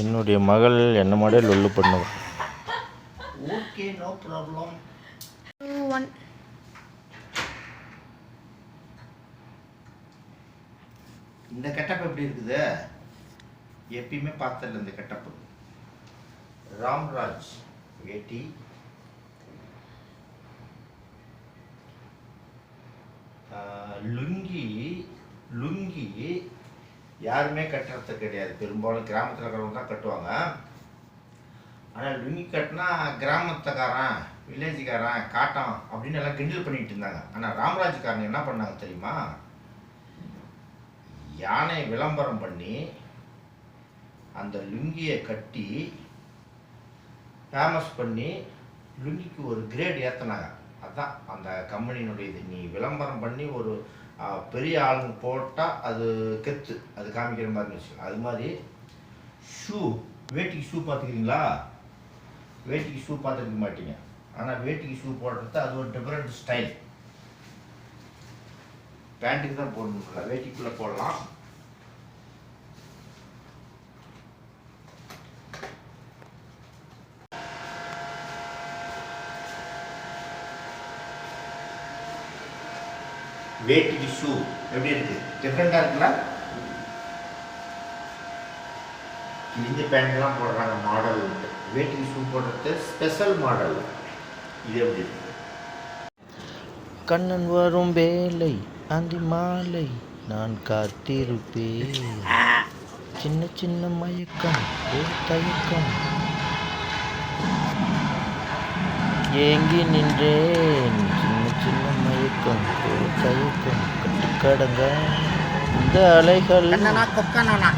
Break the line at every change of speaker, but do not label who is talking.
என்னுடைய மகள் என்ன மாடே லொல்லு பண்ணுவா.
ஓகே நோ ப்ராப்ளம்
ஒன்
இந்த கெட்டப் எப்படி இருக்குது? எப்பயுமே பார்த்ததில்ல இந்த கெட்டப்பு. ராம்ராஜ் வேட்டி லுங்கி லுங்கி யாருமே கட்டுறது கிடையாது. பெரும்பாலும் கிராமத்தில் இருக்கிறவங்க தான் கட்டுவாங்க. ஆனால் லுங்கி கட்டினா கிராமத்துக்காரன் வில்லேஜுக்காரன் காட்டம் அப்படின்னு எல்லாம் கிண்டல் பண்ணிட்டு இருந்தாங்க. ஆனால் ராமராஜ்காரன் என்ன பண்ணாங்க தெரியுமா? யானை விளம்பரம் பண்ணி அந்த லுங்கியை கட்டி ஃபேமஸ் பண்ணி லுங்கிக்கு ஒரு கிரேட் ஏற்றினாங்க அதுதான் அந்த கம்பெனியினுடைய இது நீ விளம்பரம் பண்ணி ஒரு பெரிய ஆளுங்க போட்டால் அது கெத்து. அது காமிக்கிற மாதிரி இருந்துச்சு அது மாதிரி ஷூ வேட்டிக்கு ஷூ பார்த்துக்கிறீங்களா? வேட்டிக்கு ஷூ பார்த்துருக்க மாட்டீங்க. ஆனால் வேட்டிக்கு ஷூ போடுறது அது ஒரு டிஃப்ரெண்ட் ஸ்டைல் பேண்ட்டுக்கு தான் போடணும். வேட்டிக்குள்ளே போடலாம். வேட்டிக்கு ஷூ எப்படி இருக்கு? டிஃப்ரெண்டாக இருக்குல்ல? கிழிஞ்ச பேண்ட்லாம் போடுறாங்க மாடல் வேட்டிக்கு ஷூ போடுறது ஸ்பெஷல் மாடல் இது எப்படி இருக்கு?
கண்ணன் வரும் வேலை அந்தி மாலை நான் காத்திருப்பேன். சின்ன சின்ன மயக்கம் தயக்கம். ஏங்கி நின்றேன். சின்ன சின்ன ஒரு தயக்கம் இந்த அலைகள்
கொக்கனா